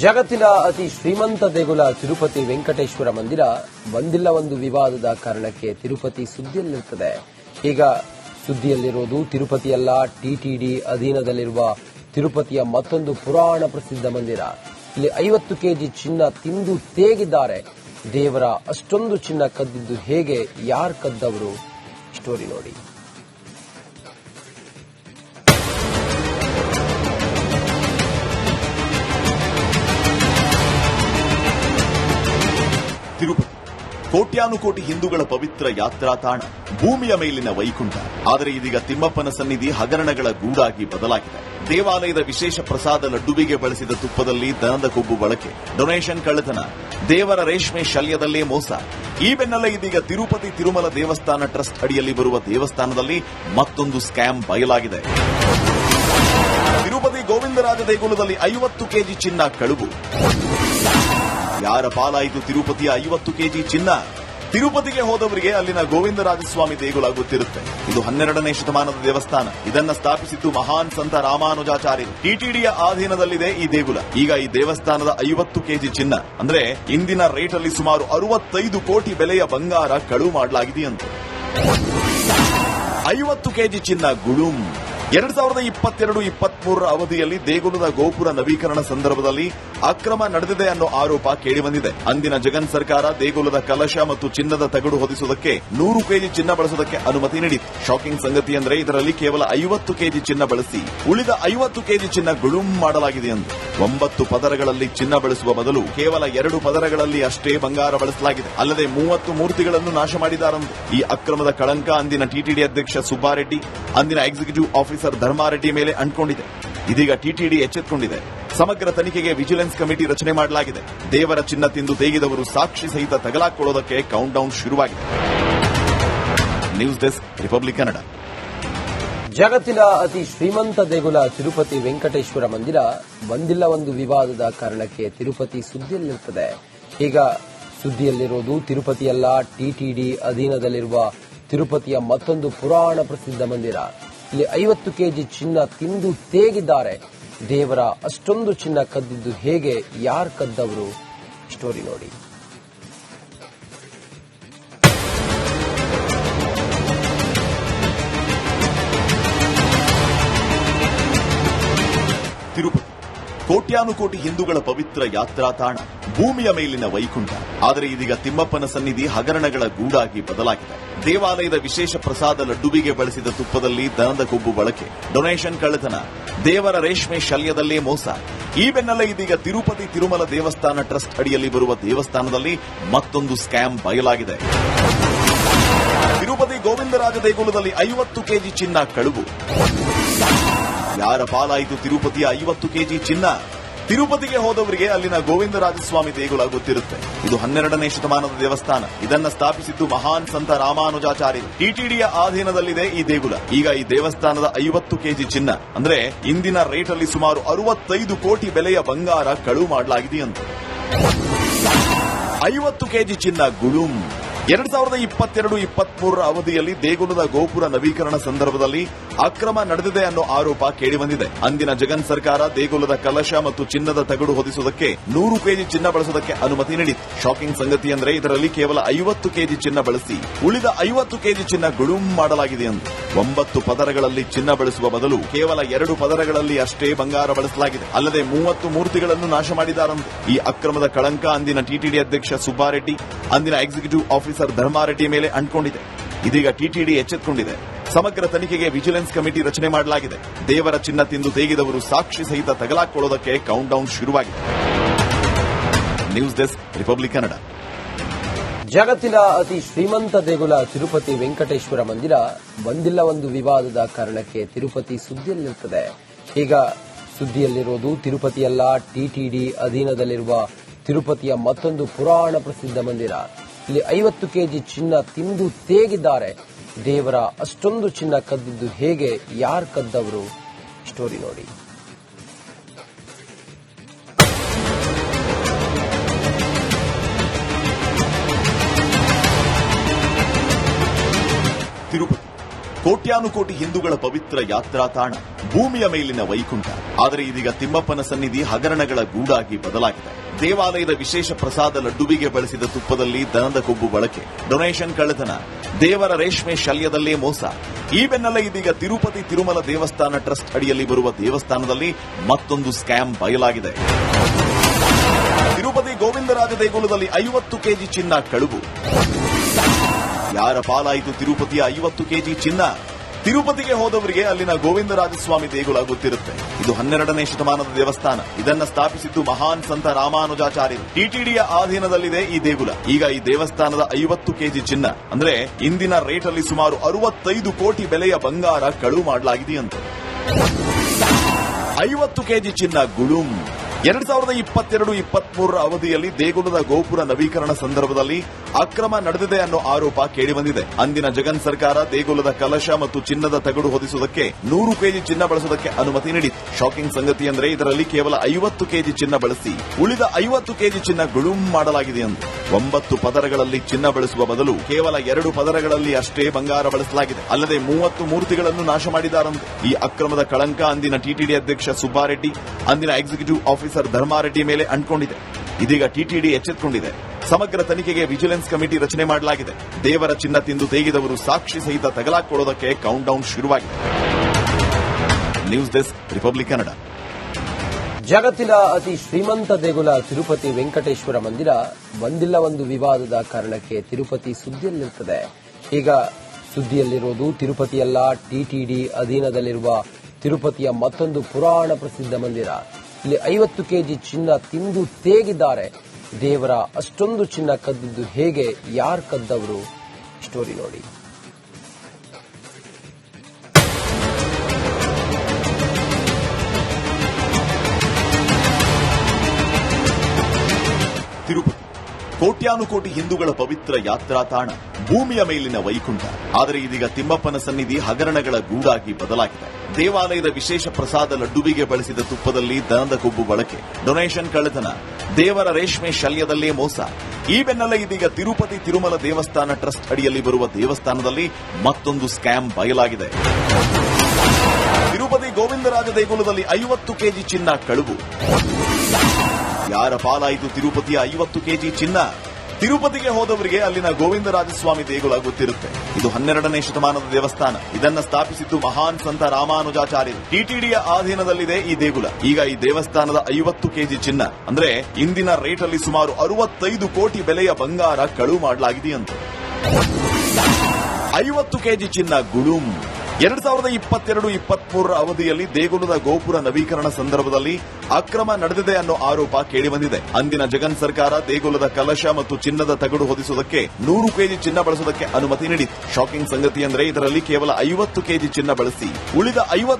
ಜಗತ್ತಿನ ಅತಿ ಶ್ರೀಮಂತ ದೇಗುಲ ತಿರುಪತಿ ವೆಂಕಟೇಶ್ವರ ಮಂದಿರ ಒಂದಿಲ್ಲ ಒಂದು ವಿವಾದದ ಕಾರಣಕ್ಕೆ ತಿರುಪತಿ ಸುದ್ದಿಯಲ್ಲಿರುತ್ತದೆ ಈಗ ಸುದ್ದಿಯಲ್ಲಿರುವುದು ತಿರುಪತಿಯಲ್ಲ ಟಿಟಿಡಿ ಅಧೀನದಲ್ಲಿರುವ ತಿರುಪತಿಯ ಮತ್ತೊಂದು ಪುರಾಣ ಪ್ರಸಿದ್ಧ ಮಂದಿರ. ಇಲ್ಲಿ ಐವತ್ತು ಕೆಜಿ ಚಿನ್ನ ತಿಂದು ತೇಗಿದ್ದಾರೆ. ದೇವರ ಅಷ್ಟೊಂದು ಚಿನ್ನ ಕದ್ದಿದ್ದು ಹೇಗೆ? ಯಾರು ಕದ್ದವರು? ಸ್ಟೋರಿ ನೋಡಿ. ತಿರುಪತಿ ಕೋಟ್ಯಾನುಕೋಟಿ ಹಿಂದೂಗಳ ಪವಿತ್ರ ಯಾತ್ರಾ ತಾಣ ಭೂಮಿಯ ಮೇಲಿನ ವೈಕುಂಠ. ಆದರೆ ಇದೀಗ ತಿಮ್ಮಪ್ಪನ ಸನ್ನಿಧಿ ಹಗರಣಗಳ ಗೂಡಾಗಿ ಬದಲಾಗಿದೆ. ದೇವಾಲಯದ ವಿಶೇಷ ಪ್ರಸಾದ ಲಡ್ಡುವಿಗೆ ಬಳಸಿದ ತುಪ್ಪದಲ್ಲಿ ದನದ ಕೊಬ್ಬು ಬಳಕೆ ಡೊನೇಷನ್ ಕಳ್ಳತನ, ದೇವರ ರೇಷ್ಮೆ ಶಲ್ಯದಲ್ಲೇ ಮೋಸ. ಈ ಬೆನ್ನಲ್ಲೇ ಇದೀಗ ತಿರುಪತಿ ತಿರುಮಲ ದೇವಸ್ಥಾನ ಟ್ರಸ್ಟ್ ಅಡಿಯಲ್ಲಿ ಬರುವ ದೇವಸ್ಥಾನದಲ್ಲಿ ಮತ್ತೊಂದು ಸ್ಕ್ಯಾಮ್ ಬಯಲಾಗಿದೆ. ತಿರುಪತಿ ಗೋವಿಂದರಾಜ ದೇಗುಲದಲ್ಲಿ ಐವತ್ತು ಕೆಜಿ ಚಿನ್ನ ಕಳುವು. ಯಾರ ಪಾಲಾಯಿತು ತಿರುಪತಿಯ ಐವತ್ತು ಕೆಜಿ ಚಿನ್ನ? ತಿರುಪತಿಗೆ ಹೋದವರಿಗೆ ಅಲ್ಲಿನ ಗೋವಿಂದರಾಜಸ್ವಾಮಿ ದೇಗುಲ ಗೊತ್ತಿರುತ್ತೆ. ಇದು ಹನ್ನೆರಡನೇ ಶತಮಾನದ ದೇವಸ್ಥಾನ. ಇದನ್ನ ಸ್ಥಾಪಿಸಿದ್ದು ಮಹಾನ್ ಸಂತ ರಾಮಾನುಜಾಚಾರ್ಯರು ಟಿಟಿಡಿಯ ಅಧೀನದಲ್ಲಿದೆ ಈ ದೇಗುಲ. ಈಗ ಈ ದೇವಸ್ಥಾನದ ಐವತ್ತು ಕೆಜಿ ಚಿನ್ನ. ಅಂದ್ರೆ ಇಂದಿನ ರೇಟ್ ಅಲ್ಲಿ ಸುಮಾರು ಅರವತ್ತೈದು ಕೋಟಿ ಬೆಲೆಯ ಬಂಗಾರ ಕಳುವು ಮಾಡಲಾಗಿದೆಯಂತೆ. ಐವತ್ತು ಕೆಜಿ ಚಿನ್ನ, ಗುಳುಂ. ಎರಡ್ ಸಾವಿರದ ಇಪ್ಪತ್ತೆರಡು ಇಪ್ಪತ್ಮೂರರ ಅವಧಿಯಲ್ಲಿ ದೇಗುಲದ ಗೋಪುರ ನವೀಕರಣ ಸಂದರ್ಭದಲ್ಲಿ ಅಕ್ರಮ ನಡೆದಿದೆ ಅನ್ನೋ ಆರೋಪ ಕೇಳಿಬಂದಿದೆ. ಅಂದಿನ ಜಗನ್ ಸರ್ಕಾರ ದೇಗುಲದ ಕಲಶ ಮತ್ತು ಚಿನ್ನದ ತಗಡು ಹೊದಿಸುವುದಕ್ಕೆ ನೂರು ಕೆಜಿ ಚಿನ್ನ ಬಳಸುವುದಕ್ಕೆ ಅನುಮತಿ ನೀಡಿತ್ತು. ಶಾಕಿಂಗ್ ಸಂಗತಿ ಅಂದ್ರೆ ಇದರಲ್ಲಿ ಕೇವಲ ಐವತ್ತು ಕೆಜಿ ಚಿನ್ನ ಬಳಸಿ ಉಳಿದ ಐವತ್ತು ಕೆಜಿ ಚಿನ್ನ ಗುಳುಂ ಮಾಡಲಾಗಿದೆ ಎಂದು. ಒಂಬತ್ತು ಪದರಗಳಲ್ಲಿ ಚಿನ್ನ ಬಳಸುವ ಬದಲು ಕೇವಲ ಎರಡು ಪದರಗಳಲ್ಲಿ ಅಷ್ಟೇ ಬಂಗಾರ ಬಳಸಲಾಗಿದೆ. ಅಲ್ಲದೆ ಮೂವತ್ತು ಮೂರ್ತಿಗಳನ್ನು ನಾಶ ಮಾಡಿದಾರಂದು ಈ ಅಕ್ರಮದ ಕಳಂಕ ಅಂದಿನ ಟಿಟಿಡಿ ಅಧ್ಯಕ್ಷ ಸುಬ್ಬಾರೆಡ್ಡಿ, ಅಂದಿನ ಎಕ್ಸಿಕ್ಯೂಟಿವ್ ಆಫೀಸರ್ ಧರ್ಮಾರೆಡ್ಡಿ ಮೇಲೆ ಅಂಟ್ಕೊಂಡಿದೆ. ಇದೀಗ ಟಿಟಿಡಿ ಎಚ್ಚೆತ್ತುಕೊಂಡಿದೆ ಸಮಗ್ರ ತನಿಖೆಗೆ ವಿಜಿಲೆನ್ಸ್ ಕಮಿಟಿ ರಚನೆ ಮಾಡಲಾಗಿದೆ. ದೇವರ ಚಿನ್ನ ತಿಂದು ತೇಗಿದವರು ಸಾಕ್ಷಿ ಸಹಿತ ತಗಲಾಕೊಳ್ಳೋದಕ್ಕೆ ಕೌಂಟ್ ಡೌನ್ ಶುರುವಾಗಿದೆ. News desk, Republic Kannada. ಜಗತ್ತಿನ ಅತಿ ಶ್ರೀಮಂತ ದೇಗುಲ ತಿರುಪತಿ ವೆಂಕಟೇಶ್ವರ ಮಂದಿರ ಬಂದಿಲ್ಲ ಒಂದು ವಿವಾದದ ಕಾರಣಕ್ಕೆ ತಿರುಪತಿ ಸುದ್ದಿಯಲ್ಲಿರುತ್ತದೆ. ಈಗ ಸುದ್ದಿಯಲ್ಲಿರುವುದು ತಿರುಪತಿಯಲ್ಲ ಟಿಟಿಡಿ ಅಧೀನದಲ್ಲಿರುವ ತಿರುಪತಿಯ ಮತ್ತೊಂದು ಪುರಾಣ ಪ್ರಸಿದ್ಧ ಮಂದಿರ. ಇಲ್ಲಿ ಐವತ್ತು ಕೆಜಿ ಚಿನ್ನ ತಿಂದು ತೇಗಿದ್ದಾರೆ. ದೇವರ ಅಷ್ಟೊಂದು ಚಿನ್ನ ಕದ್ದಿದ್ದು ಹೇಗೆ? ಯಾರು ಕದ್ದವರು? ಸ್ಟೋರಿ ನೋಡಿ. ತಿರುಪತಿ. ಕೋಟ್ಯಾನುಕೋಟಿ ಹಿಂದೂಗಳ ಪವಿತ್ರ ಯಾತ್ರಾ ತಾಣ. ಭೂಮಿಯ ಮೇಲಿನ ವೈಕುಂಠ. ಆದರೆ ಇದೀಗ ತಿಮ್ಮಪ್ಪನ ಸನ್ನಿಧಿ ಹಗರಣಗಳ ಗೂಡಾಗಿ ಬದಲಾಗಿದೆ. ದೇವಾಲಯದ ವಿಶೇಷ ಪ್ರಸಾದ ಲಡ್ಡುವಿಗೆ ಬಳಸಿದ ತುಪ್ಪದಲ್ಲಿ ದನದ ಕೊಬ್ಬು ಬಳಕೆ. ಡೊನೇಷನ್ ಕಳ್ಳತನ. ದೇವರ ರೇಷ್ಮೆ ಶಲ್ಯದಲ್ಲೇ ಮೋಸ. ಈ ಬೆನ್ನಲ್ಲೇ ಇದೀಗ ತಿರುಪತಿ ತಿರುಮಲ ದೇವಸ್ಥಾನ ಟ್ರಸ್ಟ್ ಅಡಿಯಲ್ಲಿ ಬರುವ ದೇವಸ್ಥಾನದಲ್ಲಿ ಮತ್ತೊಂದು ಸ್ಕ್ಯಾಮ್ ಬಯಲಾಗಿದೆ. ತಿರುಪತಿ ಗೋವಿಂದರಾಜ ದೇಗುಲದಲ್ಲಿ ಐವತ್ತು ಕೆಜಿ ಚಿನ್ನ ಕಳುವು. ಯಾರ ಪಾಲಾಯಿತು ತಿರುಪತಿಯ ಐವತ್ತು ಕೆಜಿ ಚಿನ್ನ? ತಿರುಪತಿಗೆ ಹೋದವರಿಗೆ ಅಲ್ಲಿನ ಗೋವಿಂದರಾಜಸ್ವಾಮಿ ದೇಗುಲ ಗೊತ್ತಿರುತ್ತೆ. ಇದು ಹನ್ನೆರಡನೇ ಶತಮಾನದ ದೇವಸ್ಥಾನ. ಇದನ್ನ ಸ್ಥಾಪಿಸಿದ್ದು ಮಹಾನ್ ಸಂತ ರಾಮಾನುಜಾಚಾರ್ಯ ಟಿಟಿಡಿಯ ಅಧೀನದಲ್ಲಿದೆ ಈ ದೇಗುಲ. ಈಗ ಈ ದೇವಸ್ಥಾನದ ಐವತ್ತು ಕೆಜಿ ಚಿನ್ನ. ಅಂದ್ರೆ ಇಂದಿನ ರೇಟ್ ಅಲ್ಲಿ ಸುಮಾರು ಅರವತ್ತೈದು ಕೋಟಿ ಬೆಲೆಯ ಬಂಗಾರ ಕಳುವು ಮಾಡಲಾಗಿದೆಯಂತೆ ಐವತ್ತು ಕೆಜಿ ಚಿನ್ನ ಗುಳುಂ. ಎರಡ್ ಸಾವಿರದ ಇಪ್ಪತ್ತೆರಡು, ಇಪ್ಪತ್ಮೂರರ ಅವಧಿಯಲ್ಲಿ ದೇಗುಲದ ಗೋಪುರ ನವೀಕರಣ ಸಂದರ್ಭದಲ್ಲಿ ಅಕ್ರಮ ನಡೆದಿದೆ ಅನ್ನೋ ಆರೋಪ ಕೇಳಿಬಂದಿದೆ. ಅಂದಿನ ಜಗನ್ ಸರ್ಕಾರ ದೇಗುಲದ ಕಲಶ ಮತ್ತು ಚಿನ್ನದ ತಗಡು ಹೊದಿಸುವುದಕ್ಕೆ ನೂರು ಕೆಜಿ ಚಿನ್ನ ಬಳಸುವುದಕ್ಕೆ ಅನುಮತಿ ನೀಡಿತ್ತು. ಶಾಕಿಂಗ್ ಸಂಗತಿ ಅಂದ್ರೆ ಇದರಲ್ಲಿ ಕೇವಲ ಐವತ್ತು ಕೆಜಿ ಚಿನ್ನ ಬಳಸಿ, ಉಳಿದ ಐವತ್ತು ಕೆಜಿ ಚಿನ್ನ ಗುಳುಂ ಮಾಡಲಾಗಿದೆ ಎಂದು. ಒಂಬತ್ತು ಪದರಗಳಲ್ಲಿ ಚಿನ್ನ ಬಳಸುವ ಬದಲು ಕೇವಲ ಎರಡು ಪದರಗಳಲ್ಲಿ ಅಷ್ಟೇ ಬಂಗಾರ ಬಳಸಲಾಗಿದೆ. ಅಲ್ಲದೆ ಮೂವತ್ತು ಮೂರ್ತಿಗಳನ್ನು ನಾಶ ಮಾಡಿದಾರಂತೆ ಈ ಅಕ್ರಮದ ಕಳಂಕ ಅಂದಿನ ಟಿಟಿಡಿ ಅಧ್ಯಕ್ಷ ಸುಬ್ಬಾರೆಡ್ಡಿ ಅಂದಿನ ಎಕ್ಸಿಕ್ಯೂಟಿವ್ ಆಫೀಸರ್ ಧರ್ಮಾರೆಡ್ಡಿ ಮೇಲೆ ಅಂಟ್ಕೊಂಡಿದೆ. ಇದೀಗ ಟಿಟಿಡಿ ಎಚ್ಚೆತ್ತುಕೊಂಡಿದೆ ಸಮಗ್ರ ತನಿಖೆಗೆ ವಿಜಿಲೆನ್ಸ್ ಕಮಿಟಿ ರಚನೆ ಮಾಡಲಾಗಿದೆ. ದೇವರ ಚಿನ್ನ ತಿಂದು ತೇಗಿದವರು ಸಾಕ್ಷಿ ಸಹಿತ ತಗಲಾಕೊಳ್ಳೋದಕ್ಕೆ ಕೌಂಟ್ ಡೌನ್ ಶುರುವಾಗಿದೆ. ನ್ಯೂಸ್ ಡೆಸ್ಕ್ ರಿಪಬ್ಲಿಕ್ ಕನ್ನಡ ಜಗತ್ತಿನ ಅತಿ ಶ್ರೀಮಂತ ದೇಗುಲ ತಿರುಪತಿ ವೆಂಕಟೇಶ್ವರ ಮಂದಿರ ಬಂದಿಲ್ಲ ಒಂದು ವಿವಾದದ ಕಾರಣಕ್ಕೆ ತಿರುಪತಿ ಸುದ್ದಿಯಲ್ಲಿರುತ್ತದೆ. ಈಗ ಸುದ್ದಿಯಲ್ಲಿರುವುದು ತಿರುಪತಿಯಲ್ಲ ಟಿಟಿಡಿ ಅಧೀನದಲ್ಲಿರುವ ತಿರುಪತಿಯ ಮತ್ತೊಂದು ಪುರಾಣ ಪ್ರಸಿದ್ಧ ಮಂದಿರ. ಇಲ್ಲಿ ಐವತ್ತು ಕೆಜಿ ಚಿನ್ನ ತಿಂದು ತೇಗಿದ್ದಾರೆ. ದೇವರ ಅಷ್ಟೊಂದು ಚಿನ್ನ ಕದ್ದಿದ್ದು ಹೇಗೆ? ಯಾರ್ ಕದ್ದವರು? ಸ್ಟೋರಿ ನೋಡಿ. ತಿರುಪತಿ. ಕೋಟ್ಯಾನುಕೋಟಿ ಹಿಂದೂಗಳ ಪವಿತ್ರ ಯಾತ್ರಾ ತಾಣ ಭೂಮಿಯ ಮೇಲಿನ ವೈಕುಂಠ. ಆದರೆ ಇದೀಗ ತಿಮ್ಮಪ್ಪನ ಸನ್ನಿಧಿ ಹಗರಣಗಳ ಗೂಡಾಗಿ ಬದಲಾಗಿದೆ. ದೇವಾಲಯದ ವಿಶೇಷ ಪ್ರಸಾದ ಲಡ್ಡುವಿಗೆ ಬಳಸಿದ ತುಪ್ಪದಲ್ಲಿ ದನದ ಕೊಬ್ಬು ಬಳಕೆ ಡೊನೇಷನ್ ಕಳ್ಳತನ, ದೇವರ ರೇಷ್ಮೆ ಶಲ್ಯದಲ್ಲೇ ಮೋಸ. ಈ ಬೆನ್ನಲ್ಲೇ ಇದೀಗ ತಿರುಪತಿ ತಿರುಮಲ ದೇವಸ್ಥಾನ ಟ್ರಸ್ಟ್ ಅಡಿಯಲ್ಲಿ ಬರುವ ದೇವಸ್ಥಾನದಲ್ಲಿ ಮತ್ತೊಂದು ಸ್ಕ್ಯಾಮ್ ಬಯಲಾಗಿದೆ. ತಿರುಪತಿ ಗೋವಿಂದರಾಜ ದೇಗುಲದಲ್ಲಿ ಐವತ್ತು ಕೆಜಿ ಚಿನ್ನ ಕಳುವು. ಯಾರ ಪಾಲಾಯಿತು ತಿರುಪತಿಯ ಐವತ್ತು ಕೆಜಿ ಚಿನ್ನ? ತಿರುಪತಿಗೆ ಹೋದವರಿಗೆ ಅಲ್ಲಿನ ಗೋವಿಂದರಾಜಸ್ವಾಮಿ ದೇಗುಲ ಗೊತ್ತಿರುತ್ತೆ ಇದು ಹನ್ನೆರಡನೇ ಶತಮಾನದ ದೇವಸ್ಥಾನ. ಇದನ್ನ ಸ್ಥಾಪಿಸಿದ್ದು ಮಹಾನ್ ಸಂತ ರಾಮಾನುಜಾಚಾರ್ಯರು. ಟಿಟಿಡಿಯ ಅಧೀನದಲ್ಲಿದೆ ಈ ದೇಗುಲ. ಈಗ ಈ ದೇವಸ್ಥಾನದ ಐವತ್ತು ಕೆಜಿ ಚಿನ್ನ. ಅಂದ್ರೆ ಇಂದಿನ ರೇಟ್ ಅಲ್ಲಿ ಸುಮಾರು ಅರವತ್ತೈದು ಕೋಟಿ ಬೆಲೆಯ ಬಂಗಾರ ಕಳುವು ಮಾಡಲಾಗಿದೆಯಂತೆ ಐವತ್ತು ಕೆಜಿ ಚಿನ್ನ, ಗುಳುಂ. ಎರಡ್ ಸಾವಿರದ ಇಪ್ಪತ್ತೆರಡು ಇಪ್ಪತ್ಮೂರರ ಅವಧಿಯಲ್ಲಿ ದೇಗುಲದ ಗೋಪುರ ನವೀಕರಣ ಸಂದರ್ಭದಲ್ಲಿ ಅಕ್ರಮ ನಡೆದಿದೆ ಅನ್ನೋ ಆರೋಪ ಕೇಳಿಬಂದಿದೆ ಅಂದಿನ ಜಗನ್ ಸರ್ಕಾರ ದೇಗುಲದ ಕಲಶ ಮತ್ತು ಚಿನ್ನದ ತಗಡು ಹೊದಿಸುವುದಕ್ಕೆ ನೂರು ಕೆಜಿ ಚಿನ್ನ ಬಳಸುವುದಕ್ಕೆ ಅನುಮತಿ ನೀಡಿತ್ತು. ಶಾಕಿಂಗ್ ಸಂಗತಿ ಅಂದರೆ ಇದರಲ್ಲಿ ಕೇವಲ ಐವತ್ತು ಕೆಜಿ ಚಿನ್ನ ಬಳಸಿ ಉಳಿದ ಐವತ್ತು ಕೆಜಿ ಚಿನ್ನ ಗುಳುಂ ಮಾಡಲಾಗಿದೆ ಎಂದು. ಒಂಬತ್ತು ಪದರಗಳಲ್ಲಿ ಚಿನ್ನ ಬಳಸುವ ಬದಲು ಕೇವಲ ಎರಡು ಪದರಗಳಲ್ಲಿ ಅಷ್ಟೇ ಬಂಗಾರ ಬಳಸಲಾಗಿದೆ. ಅಲ್ಲದೆ ಮೂವತ್ತು ಮೂರ್ತಿಗಳನ್ನು ನಾಶ ಮಾಡಿದಾರಂತೆ ಈ ಅಕ್ರಮದ ಕಳಂಕ ಅಂದಿನ ಟಿಟಿಡಿ ಅಧ್ಯಕ್ಷ ಸುಬ್ಬಾರೆಡ್ಡಿ, ಅಂದಿನ ಎಕ್ಸಿಕ್ಯೂಟಿವ್ ಆಫೀಸರ್ ಧರ್ಮಾರೆಡ್ಡಿ ಮೇಲೆ ಅಂಟ್ಕೊಂಡಿದೆ. ಇದೀಗ ಟಿಟಿಡಿ ಎಚ್ಚೆತ್ತುಕೊಂಡಿದೆ ಸಮಗ್ರ ತನಿಖೆಗೆ ವಿಜಿಲೆನ್ಸ್ ಕಮಿಟಿ ರಚನೆ ಮಾಡಲಾಗಿದೆ. ದೇವರ ಚಿನ್ನ ತಿಂದು ತೇಗಿದವರು ಸಾಕ್ಷಿ ಸಹಿತ ತಗಲಾಕೊಡೋದಕ್ಕೆ ಕೌಂಟ್ ಡೌನ್ ಶುರುವಾಗಿದೆ. News desk, Republic Kannada. ಜಗತ್ತಿನ ಅತಿ ಶ್ರೀಮಂತ ದೇಗುಲ ತಿರುಪತಿ ವೆಂಕಟೇಶ್ವರ ಮಂದಿರ ಒಂದಿಲ್ಲ ಒಂದು ವಿವಾದದ ಕಾರಣಕ್ಕೆ ತಿರುಪತಿ ಸುದ್ದಿಯಲ್ಲಿರುತ್ತದೆ ಈಗ ಸುದ್ದಿಯಲ್ಲಿರೋದು ತಿರುಪತಿಯಲ್ಲ ಟಿಟಿಡಿ ಅಧೀನದಲ್ಲಿರುವ ತಿರುಪತಿಯ ಮತ್ತೊಂದು ಪುರಾಣ ಪ್ರಸಿದ್ಧ ಮಂದಿರ. ಇಲ್ಲಿ ಐವತ್ತು ಕೆಜಿ ಚಿನ್ನ ತಿಂದು ತೇಗಿದ್ದಾರೆ. ದೇವರ ಅಷ್ಟೊಂದು ಚಿನ್ನ ಕದ್ದಿದ್ದು ಹೇಗೆ? ಯಾರು ಕದ್ದವರು? ಸ್ಟೋರಿ ನೋಡಿ. ಕೋಟ್ಯಾನುಕೋಟಿ ಹಿಂದೂಗಳ ಪವಿತ್ರ ಯಾತ್ರಾ ತಾಣ ಭೂಮಿಯ ಮೇಲಿನ ವೈಕುಂಠ. ಆದರೆ ಇದೀಗ ತಿಮ್ಮಪ್ಪನ ಸನ್ನಿಧಿ ಹಗರಣಗಳ ಗೂಡಾಗಿ ಬದಲಾಗಿದೆ. ದೇವಾಲಯದ ವಿಶೇಷ ಪ್ರಸಾದ ಲಡ್ಡುವಿಗೆ ಬಳಸಿದ ತುಪ್ಪದಲ್ಲಿ ದನದ ಕೊಬ್ಬು ಬಳಕೆ ಡೊನೇಷನ್ ಕಳ್ಳತನ, ದೇವರ ರೇಷ್ಮೆ ಶಲ್ಯದಲ್ಲೇ ಮೋಸ. ಈ ಬೆನ್ನಲ್ಲೇ ಇದೀಗ ತಿರುಪತಿ ತಿರುಮಲ ದೇವಸ್ಥಾನ ಟ್ರಸ್ಟ್ ಅಡಿಯಲ್ಲಿ ಬರುವ ದೇವಸ್ಥಾನದಲ್ಲಿ ಮತ್ತೊಂದು ಸ್ಕ್ಯಾಮ್ ಬಯಲಾಗಿದೆ. ತಿರುಪತಿ ಗೋವಿಂದರಾಜ ದೇಗುಲದಲ್ಲಿ ಐವತ್ತು ಕೆಜಿ ಚಿನ್ನ ಕಳುವು. ಯಾರ ಪಾಲಾಯಿತು ತಿರುಪತಿಯ ಐವತ್ತು ಕೆಜಿ ಚಿನ್ನ? ತಿರುಪತಿಗೆ ಹೋದವರಿಗೆ ಅಲ್ಲಿನ ಗೋವಿಂದರಾಜಸ್ವಾಮಿ ದೇಗುಲ ಗೊತ್ತಿರುತ್ತೆ ಇದು ಹನ್ನೆರಡನೇ ಶತಮಾನದ ದೇವಸ್ಥಾನ. ಇದನ್ನ ಸ್ಥಾಪಿಸಿದ್ದು ಮಹಾನ್ ಸಂತ ರಾಮಾನುಜಾಚಾರ್ಯರು. ಟಿಟಿಡಿಯ ಅಧೀನದಲ್ಲಿದೆ ಈ ದೇಗುಲ. ಈಗ ಈ ದೇವಸ್ಥಾನದ ಐವತ್ತು ಕೆಜಿ ಚಿನ್ನ. ಅಂದ್ರೆ ಇಂದಿನ ರೇಟ್ ಅಲ್ಲಿ ಸುಮಾರು ಅರವತ್ತೈದು ಕೋಟಿ ಬೆಲೆಯ ಬಂಗಾರ ಕಳುವು ಮಾಡಲಾಗಿದೆಯಂತೆ ಐವತ್ತು ಕೆಜಿ ಚಿನ್ನ ಗುಳುಂ ಎರಡ್ ಸಾವಿರದ ಇಪ್ಪತ್ತೆರಡು ಇಪ್ಪತ್ಮೂರರ ಅವಧಿಯಲ್ಲಿ ದೇಗುಲದ ಗೋಪುರ ನವೀಕರಣ ಸಂದರ್ಭದಲ್ಲಿ ಅಕ್ರಮ ನಡೆದಿದೆ ಅನ್ನೋ ಆರೋಪ ಕೇಳಿಬಂದಿದೆ. ಅಂದಿನ ಜಗನ್ ಸರ್ಕಾರ ದೇಗುಲದ ಕಲಶ ಮತ್ತು ಚಿನ್ನದ ತಗಡು ಹೊದಿಸುವುದಕ್ಕೆ ನೂರು ಕೆಜಿ ಚಿನ್ನ ಬಳಸುವುದಕ್ಕೆ ಅನುಮತಿ ನೀಡಿತ್ತು. ಶಾಕಿಂಗ್ ಸಂಗತಿ ಅಂದ್ರೆ ಇದರಲ್ಲಿ ಕೇವಲ ಐವತ್ತು ಕೆಜಿ ಚಿನ್ನ ಬಳಸಿ ಉಳಿದ ಐವತ್ತು